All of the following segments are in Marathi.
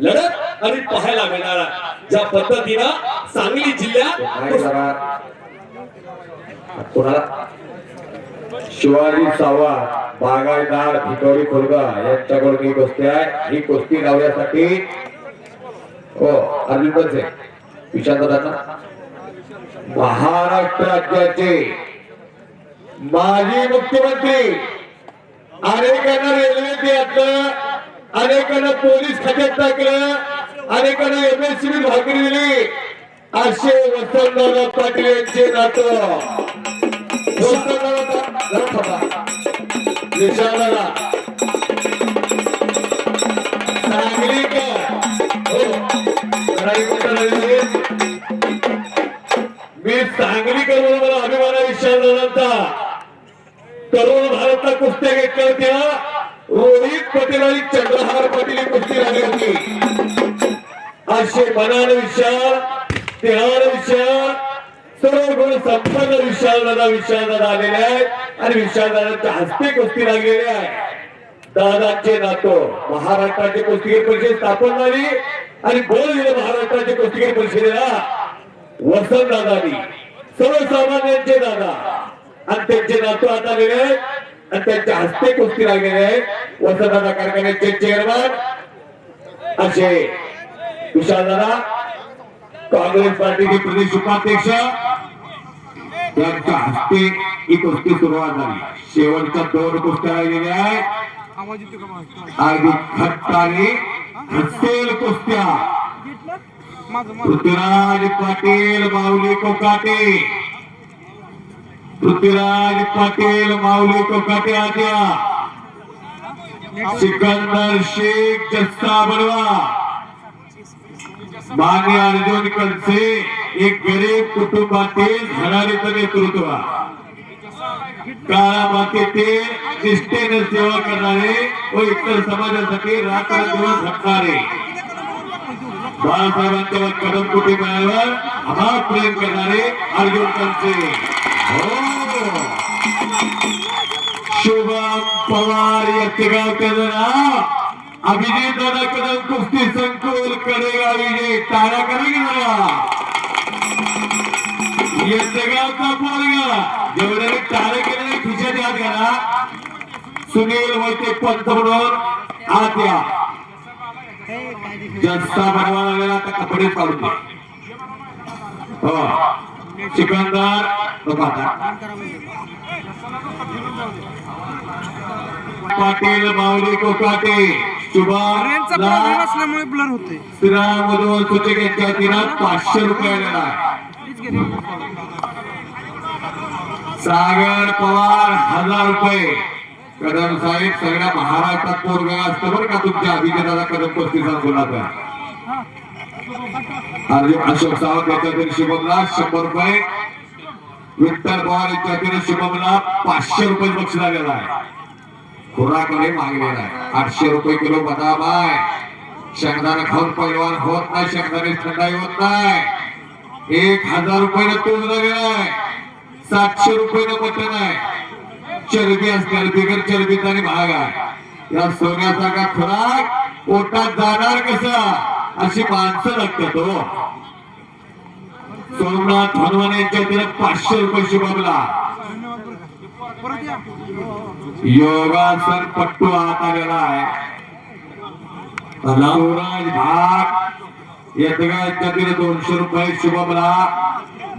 लढत आम्ही पाहायला मिळणार आहे. ज्या पद्धतीनं सांगली जिल्ह्यात नाही शिवाजी सावंत बागायदार भिकोरी खोलगा यांच्याकडून ही कुस्ती आहे. ही कुस्ती लावण्यासाठी हो अर्जुन बनसे विशांतदांना महाराष्ट्र राज्याचे माजी मुख्यमंत्री अनेकांना रेल्वेत घातलं अनेकांना पोलीस खात्यात टाकलं अनेकांना एम एस सी भाकरी दिली. असे वसंतराव पाटील यांचे नातं. वसंतदादा जरा थांबा. हो. मी सांगलीकर म्हणून मला अभिमान आहे विशालदादांचा तरुण भारतला कुस्त्या घेतल्या होत्या. पटेल आणि चंद्रहार पाटील ही कुस्ती लागली होती? असे मनान विशाल देहान विशाल सर्व गुण संपन्न विशाल दादा विशाल दादा आलेले आहेत आणि विशाल दादाच्या हस्ते कुस्ती लागलेली आहे. दादाचे नातो महाराष्ट्राचे कुस्तीगीर परिषद स्थापन झाली आणि बोल दिलं महाराष्ट्राचे कुस्तीगीर परिषदेला. वसंत दादानी सर्वसामान्यांचे दादा आणि त्यांचे नातू आता आलेले आहेत. आणि त्यांच्या हस्ते कुस्ती लागलेल्या आहेत वसंतदादा कारखान्याचे चेअरमन असे विशाल दादा काँग्रेस पार्टीचे प्रदेश उपाध्यक्ष. त्यांच्या हस्ते ही कुस्ती सुरुवात झाली. शेवटच्या दोन कुस्त्या राहिलेल्या आहेत. अगदी खट्टाने हसेल कुस्त्या. पृथ्वीराज पाटील माऊली कोकाटे. पृथ्वीराज पाटील माऊली कोकाटे आद्या सिकंदर शेख जस्ता बलवा मान्य अर्जुन कनसे एक गरीब कुटुंबातील धडाडीचं नेतृत्व. काळा मातेतील निष्ठेने सेवा करणारे व इतर समाजासाठी रात्र दिवस झटणारे बाळासाहेबांच्या कदम कुटुंबावर अभाव प्रेम करणारे अर्जुन कनसे हो. पवार याचे गाव नाव. अभिजित दादा कदम कुस्ती संकुल कडेगाव विजय टाळा करा की जरा याचं गावचा पोरगा जेवढे टाळे केले खिशात याद घाला. सुनील वैते पंत म्हणून आत या जस्ता बनवा लागलेला आता कपडे काढून दे. हो. सिकंदर बघा आता. पाटील माऊली कोकाटे शुभम असल्यामुळे ब्लर होते यांच्या वतीनं पाचशे रुपये सागर पवार हजार रुपये. कदम साहेब सगळ्या महाराष्ट्रात पोरगा असतं बरं का तुमच्या अभिनेताला कदम पस्तीस आणि अशोक सावंत यांच्यातील शुभमला शंभर रुपये. विठ्ठल पवार यांच्यातील शुभमला पाचशे रुपये बक्षीस आलेला आहे. खुराकडे मागलेला आहे आठशे रुपये किलो बदाम आहे. शेंगदाणा खाऊन पैलवान होत नाही शेंगदाणे थंडाई होत नाही. एक हजार रुपये तूप लागलेला आहे. सातशे रुपये मटण आहे. चरबी असणार बिगर चरबीचा आणि भाग आहे. या सोन्यासारखा खुराक पोटात जाणार कसा? अशी माणसं लागतात हो. सोमनाथ हनुमान यांच्या तिला पाचशे रुपये शुभमला योगासन पट्टू हात आलेला आहे. सूरज भाग येतगा यांच्यातील दोनशे रुपये शुभमला.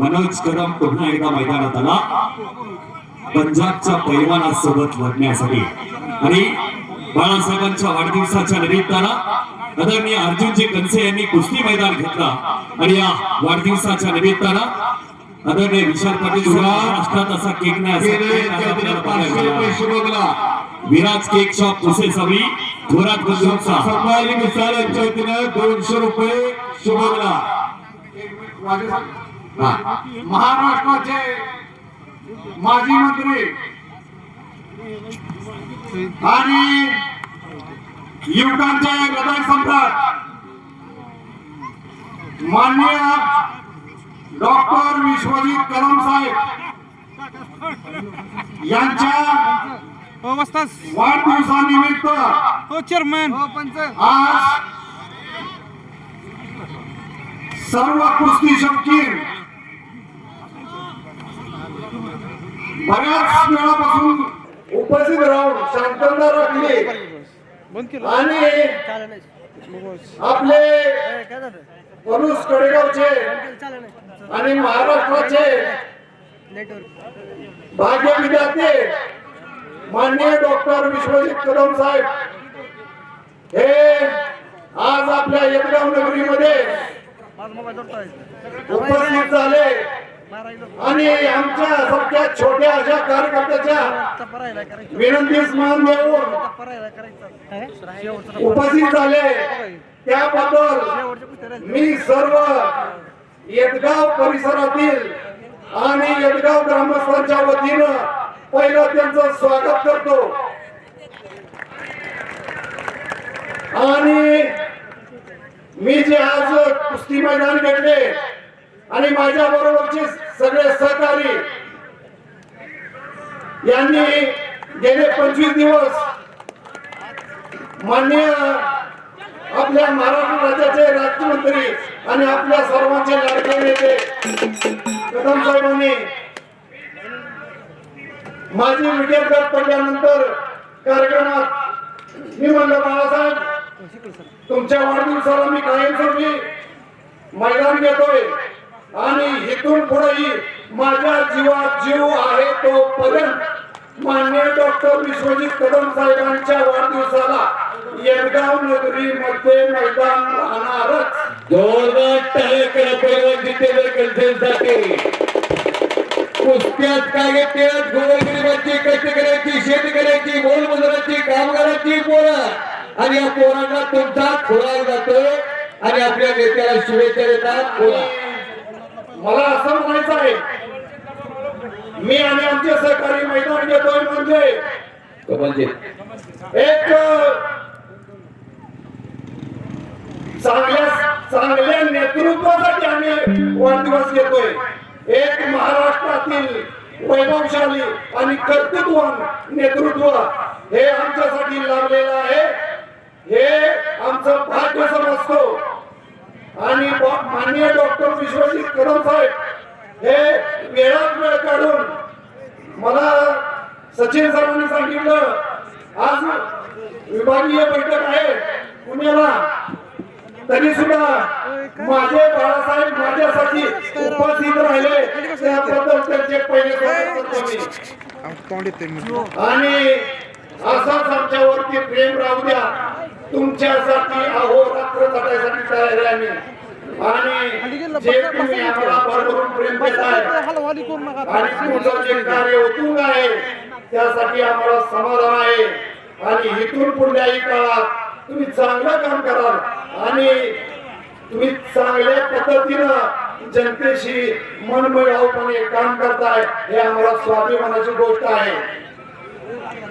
मनोज कदम पुन्हा एकदा मैदानात आला. पंजाबच्या पैलवानासोबत लढण्यासाठी. आणि बाळासाहेबांच्या वाढदिवसाच्या निमित्तानं आदरणीय अर्जुनजी कनसे यांनी कुस्ती मैदान घेतला. आणि या वाढदिवसाच्या निमित्तानं आदरणीय विशाल पाटील महाराष्ट्रात असा केक नाही मिळाला. शुभमला विराज केक शॉप पुसे सवी थोरात बंधूंचा संभाजी मिसाळ यांच्या वतीनं दोनशे रुपये शुभमला हा. महाराष्ट्राचे माजी मंत्री आणि युवकांचे हृदय सम्राट माननीय डॉक्टर विश्वजित कदम साहेब यांच्या वाढदिवसानिमित्त हो चेअरमॅन. आज सर्व कुस्ती शौकीन बऱ्याच वेळापासून उपस्थित राहून शांतता राखली आणि आपले परुष कडेगावचे आणि महाराष्ट्राचे भाग्य विद्यार्थी माननीय डॉक्टर विश्वजित कदम साहेब. हे आज आपल्या यदगाव नगरीमध्ये उपस्थित झाले. आणि आमच्या सारख्या छोट्या अशा कार्यकर्त्याच्या विनंतीस मान देऊन उपस्थित झाले. त्याबद्दल मी सर्व येतगाव परिसरातील आणि येतगाव ग्रामस्थांच्या वतीनं पहिलं त्यांचं स्वागत करतो. आणि मी जे आज कुस्ती मैदान घेतले आणि माझ्या बरोबरचे सगळे सहकारी यांनी गेले पंचवीस दिवस माननीय आपल्या महाराष्ट्र राज्याचे राज्यमंत्री आणि आपल्या सर्वांचे लाडके नेते कदम साहेबांनी माझी व्हिडिओ पडल्यानंतर कार्यक्रमात मी म्हणलं बाळासाहेब तुमच्या वाढदिवसाला मी कायमस्वरूपी मैदान घेतोय आणि इथून पुढेही माझ्या जीवात जीव आहे तो पर्यंत मान्य डॉक्टर विश्वजित कदम साहेबांच्या वाढदिवसाला येडगाव नगरीमध्ये मैदान राहणारच. जोरदार टाळ्या करा पैलवान जितेंद्र कलसेंसाठी कुस्त्यात काय घेते गोरगरिबांची कष्ट करायची? शेती करायची मोलमजुरांची कामगारांची पोरं आणि या पोरांना तुमचा खुराक जातोय. आणि आपल्या नेत्याला शुभेच्छा देतात मला असं म्हणायचं आहे मी आणि आमचे सहकारी मैदान घेतोय म्हणजे म्हणजे? एक चांगल्या चांगल्या नेतृत्वासाठी आम्ही वाढदिवस घेतोय. एक महाराष्ट्रातील वैभवशाली आणि कर्तृत्वान नेतृत्व हे आमच्यासाठी लाभलेलं आहे. हे आमचं भाग्य समजतो. आणि माननीय डॉक्टर विश्वजित कदम साहेब हे वेळात वेळ काढून मला सचिन सरांनी सांगितलं आज विभागीय बैठक आहे पुण्याला. तरी सुद्धा माझे बाळासाहेब माझ्यासाठी उपस्थित राहिले. त्याबद्दल त्यांचे पहिले. आणि असाच आमच्यावरती प्रेम राहू द्या. तुमच्यासाठी अहोरात्र जगायसाठी तयार आहे आम्ही आणि जे तुम्ही आम्हाला भरभरून प्रेम देत आहे आणि तुमचं जे कार्य उत्तुंग आहे त्यासाठी आम्हाला समाधान आहे. आणि इथून पुढल्याही काळात तुम्ही चांगलं काम कराल. आणि तुम्ही चांगल्या पद्धतीनं जनतेशी मनमिळावपणे काम करताय हे आम्हाला स्वाभिमानाची गोष्ट आहे.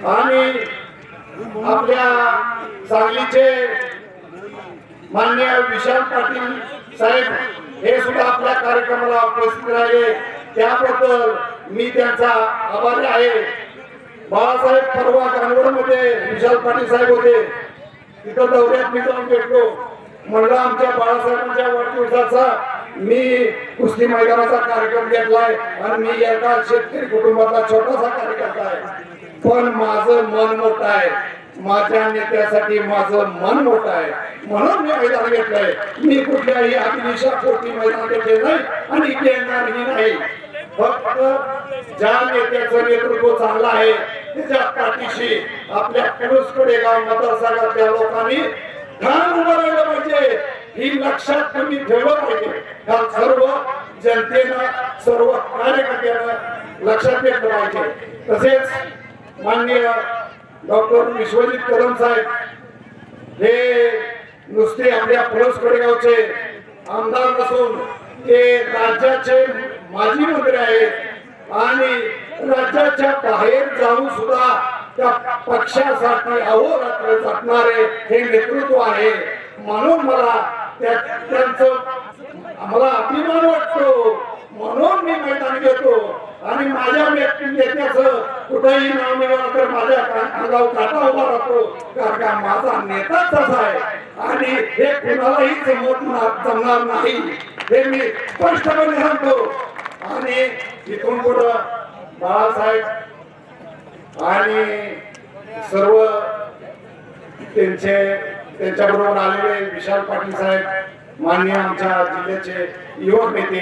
आणि आपल्या सांगलीचे मान्य विशाल पाटील साहेब हे सुद्धा आपल्या कार्यक्रमाला उपस्थित राहिले. त्याबद्दल मी त्यांचा आभारी आहे. बाळासाहेब परवा मध्ये विशाल पाटील साहेब होते. तिथं दौऱ्यात मी जाऊन भेटलो. म्हणलं आमच्या बाळासाहेबांच्या वाढदिवसाचा मी कुस्ती मैदानाचा कार्यक्रम घेतलाय आणि मी एका शेतकरी कुटुंबातला छोटासा कार्यकर्ता आहे. पण माझं मन मोठं आहे. माझ्या नेत्यासाठी माझं मन मोठं आहे. म्हणून मी मैदान घेतलंय. मी कुठल्याही अग्निशा पोटी मैदान घेतले नाही आणि घेणारही नाही. फक्त ज्या नेत्याचं नेतृत्व चांगलं आहे त्याच्या पाठीशी आपल्या पुरुषकडे गाव मतदारसंघातल्या लोकांनी ठाम उभं राहिलं पाहिजे. ही लक्षात तुम्ही ठेवलं पाहिजे. ह्या सर्व जनतेनं सर्व कार्यकर्त्यांना लक्षात घेतलं पाहिजे. तसेच माननीय डॉक्टर विश्वजित कदम साहेब हे नुसते आपल्या पळस कडेगावचे आमदार नसून ते राज्याचे माजी मंत्री आहेत. आणि राज्याच्या बाहेर जाऊन सुद्धा त्या पक्षासाठी अहोरात्र झटणारे हे नेतृत्व आहे. म्हणून मला त्यांचं मला अभिमान वाटतो. म्हणून मी मैदान घेतो. आणि माझ्या ने- नेत्याचं कुठेही नाव निघालं तर माझ्या अंगावर काटा उभा राहतो. कारण का माझा नेताच तसा आहे. आणि हे कुणालाही जमत जमणार नाही. हे मी स्पष्टपणे सांगतो. आणि इथून पुढं बाळासाहेब आणि सर्व त्यांचे त्यांच्याबरोबर आलेले विशाल पाटील साहेब मान्य आमच्या जिल्ह्याचे युवक नेते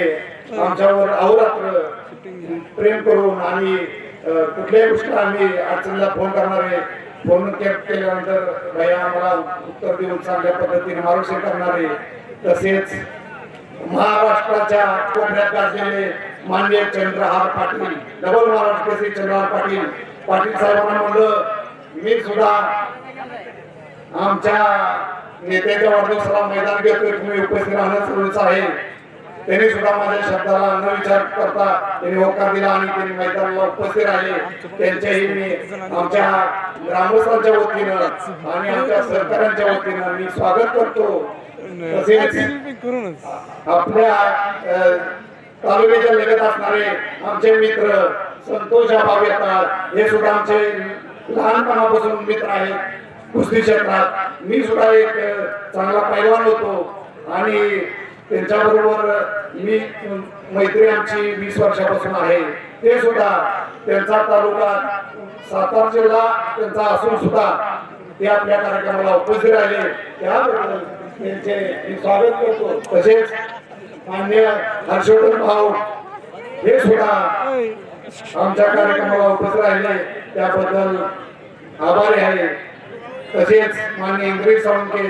आमच्यावर अहोरात्र प्रेम करून आणि कुठल्याही गोष्टीला आम्ही अडचणीला फोन करणारे फोन के- केल्यानंतर भैया आम्हाला उत्तर देऊन चांगल्या पद्धतीने मार्गदर्शन करणारे तसेच महाराष्ट्राच्या कोपऱ्यात गाजलेले मान्य चंद्रहार पाटील डबल महाराष्ट्र केसरी चंद्रहार पाटील पाटील साहेबांना म्हणलं मी सुद्धा आमच्या नेत्याच्या वाढदिवसाला मैदान घेतोय तुम्ही उपस्थित राहणं सुरूच आहे. त्यांनी सुद्धा माझ्या शब्दाला न विचार करता त्यांनी होकार दिला आणि त्यांनी मैदानाला उपस्थित राहिले. त्यांच्याही मी आमच्या ग्रामस्थांच्या वतीनं आणि आमच्या सरकारांच्या वतीनं मी स्वागत करतो. तसेच आपल्या तालुक्याच्या लगत असणारे आमचे मित्र संतोष भाव येतात. हे सुद्धा आमचे लहानपणापासून मित्र आहेत. कुस्ती क्षेत्रात. मी सुद्धा एक चांगला पैलवान होतो. आणि त्यांच्याबरोबर मी मैत्री आमची वीस वर्षापासून आहे. ते सुद्धा त्यांचा तालुका सातारा जिल्हा त्यांचा असून सुद्धा ते आपल्या कार्यक्रमाला उपस्थित राहिले. त्याबद्दल त्यांचे मी स्वागत करतो. तसेच मान्य हर्षवर्धन भाऊ हे सुद्धा आमच्या कार्यक्रमाला उपस्थित राहिले. त्याबद्दल आभारी आहे. तसेच मान्य इंद्रिय सावंके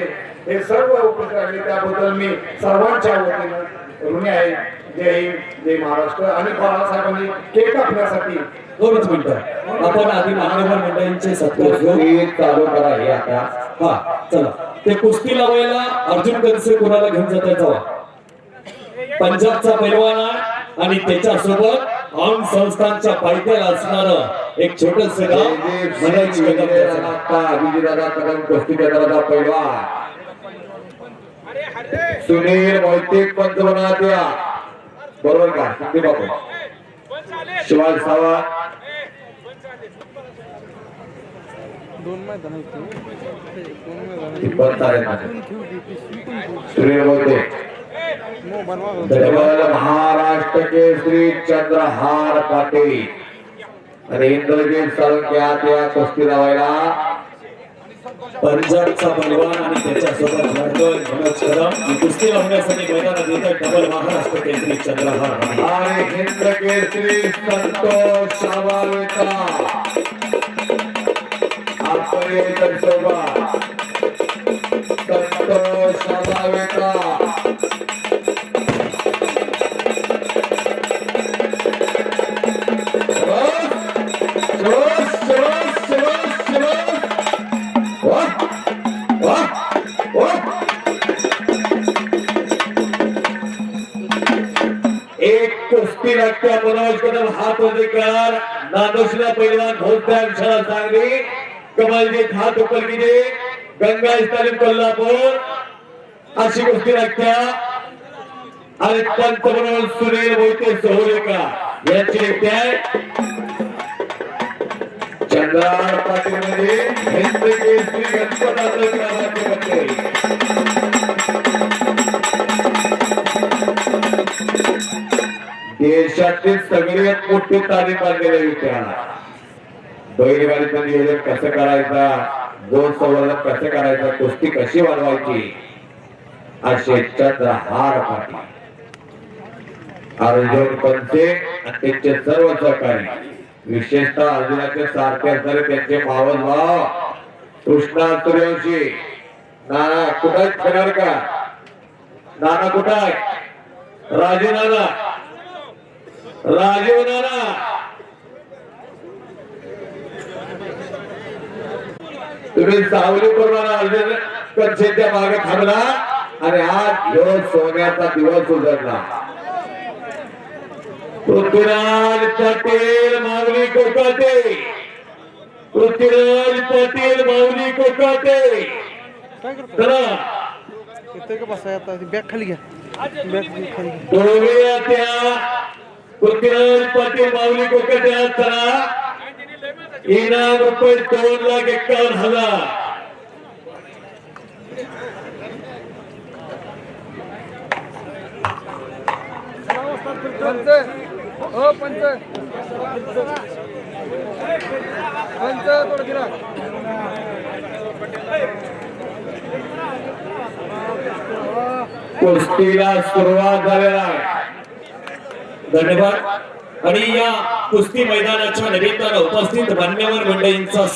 हे सर्व उपस्थित राहिले. त्याबद्दल मी सर्वांच्या वतीनं ऋणी आहे. जय हिंद जय महाराष्ट्र. आणि बाळासाहेबांनी केक कापण्यासाठी दोनच मिनिटं. आपण आधी मान्यवर मंडळींचे सत्कार चालू करा हे आता. हा चला. ते कुस्ती लावायला अर्जुन कनसे कोणाला घेऊन जात जावा. पंजाबचा पैलवान आणि त्याच्यासोबत ऑन संस्थांच्या पायथ्याला असणार एक छोटस गाव कदम कुस्ती केंद्राचा सुनील मोहिते पंच बनवण्यात या बरोबर का? सुनील बापू. शिवाज सावंत. दोन मैदान आहेत महाराष्ट्र केसरी चंद्रहार पाटील. आणि इंद्रजीत साळुंके त्या कुस्ती लावायला. पंजाबचा पैलवान आणि त्याच्यासोबत लढतोय मनोज कदम. कुस्ती लावण्यासाठी मैदानात येतात डबल महाराष्ट्र केसरी चंद्रहार आणि हिंद केसरी संतोष शाबावेचा आपले सोबत कदम हात अधिकार नादोशीला पहिलवान भोसदार शाळा सांगली कमलजीत हात उपलगिजे गंगा तालीम कोल्हापूर अशी गोष्टी लागत्या आणि पंतप्रधान सुनील मोहिते सहोलेकर यांचे व्यक्ती आहे. चंद्रार पाटील मध्ये हिंद केसरी गणपत ग्रामाचे देशातील सगळ्यात मोठी तालीम आणलेल्या विचारा बैलगाडीचं नियोजन कसं करायचा? गोल संवर्धन कसं करायचं? कुस्ती कशी वाढवायची असे चंद्रहार पाटील अर्जुन पंचे आणि त्यांचे सर्व सहकारी. विशेषतः अर्जुनाचे सारखे असणारे त्यांचे मावस भाव. कृष्णा सूर्यवंशी. नाना कुठं फिरणार का नाना कुठं राजे नाना राजीव नाना. तुम्ही सावली अर्जुन कच्छेच्या मागे थांबला आणि आज ह्यो सोन्याचा दिवस उजडला. पृथ्वीराज पाटील मागणी कोकाटे. पृथ्वीराज पाटील माऊली कोकाटे. चला. बॅग खाली घ्या. बॅग खाली घ्या. पृथ्वीराज पाटील माऊली कोकाटे चला इनाम रुपये दोन लाख एक्कावन्न हजार. पंच. हो पंच. थोडं फिरा कुस्तीला सुरुवात झालेला आहे. धन्यवाद. आणि या कुस्ती मैदानाच्या निमित्तानं उपस्थित मान्यवर मंडळींचा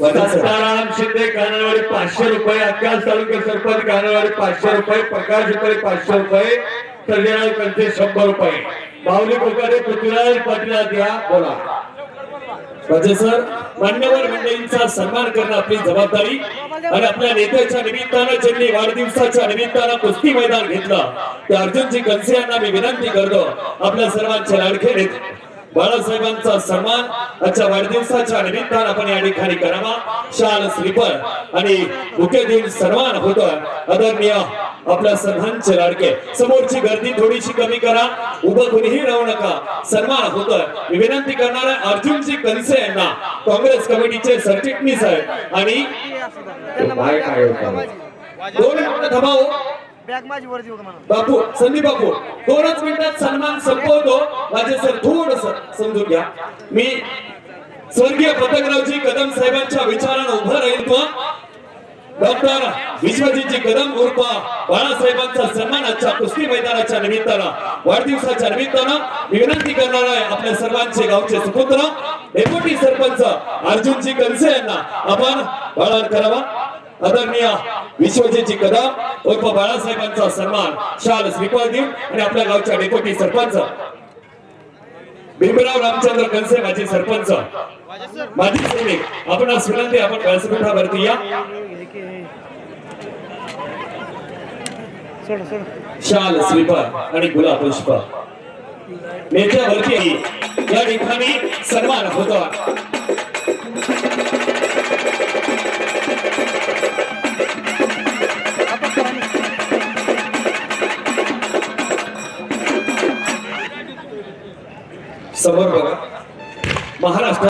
सत्ताराम शिंदे कानवाडी पाचशे रुपये अक्काल तालुका सरपंच कानवाडी पाचशे रुपये प्रकाश रुपये पाचशे रुपये सर्जनाल कंचे शंभर रुपये. बावली कोकाडे पृथ्वीराज पाटील द्या बोला. म्हणजे सर मान्यवर मंडळींचा सन्मान करणं आपली जबाबदारी आणि आपल्या नेत्याच्या निमित्तानं ज्यांनी वाढदिवसाच्या निमित्तानं कुस्ती मैदान घेतलं त्या अर्जुनजी कनसे यांना मी विनंती करतो. आपल्या सर्वांचे लाडखे नेते. बाळासाहेबांचा सन्मान आजच्या वाढदिवसाच्या निमित्तानं आपण या ठिकाणी करावा. शाल स्लीपर आणि मुख्य दिन सन्मान होतोय. आदरणीय आपल्या सर्वांचे लाडके समोरची गर्दी थोडीशी कमी करा. उभं कुणीही राहू नका. सन्मान होतोय. मी विनंती करणार आहे अर्जुनजी कनसे यांना काँग्रेस कमिटीचे सरचिटणीस आहेत. आणि होतं? दोन मिनिटं थांबाव. बॅग माझी वर देऊ का म्हणा बापू संदीप बापू दोनच मिनिटात सन्मान संपवतो. माझे सर थोडस समजून घ्या. मी स्वर्गीय पतंगरावजी कदम साहेबांच्या विचारानं उभं राहील तो डॉक्टर विश्वजीतजी कदम उर्फ बाळासाहेबांचा सन्मान आजच्या कुस्ती मैदानाच्या निमित्तानं वाढदिवसाच्या निमित्तानं विनंती करणार आहे आपल्या सर्वांचे गावचे सुपुत्र डेप्युटी सरपंच अर्जुनजी कनसे यांना आपण बाळान करावा. आदरणीय विश्वजीतजी कदम उर्फ बाळासाहेबांचा सन्मान शाल स्वीकार देऊन आणि आपल्या गावच्या डेप्युटी सरपंच. भीमराव रामचंद्र कनसे माझे सरपंच. माझी सैनिक. आपण आज विनंती आपण व्यासपीठावरती या. शाल श्रीफळ आणि गुलाब पुष्प. नेत्यावरती या ठिकाणी सन्मान होतो. समोर बघा. महाराष्ट्र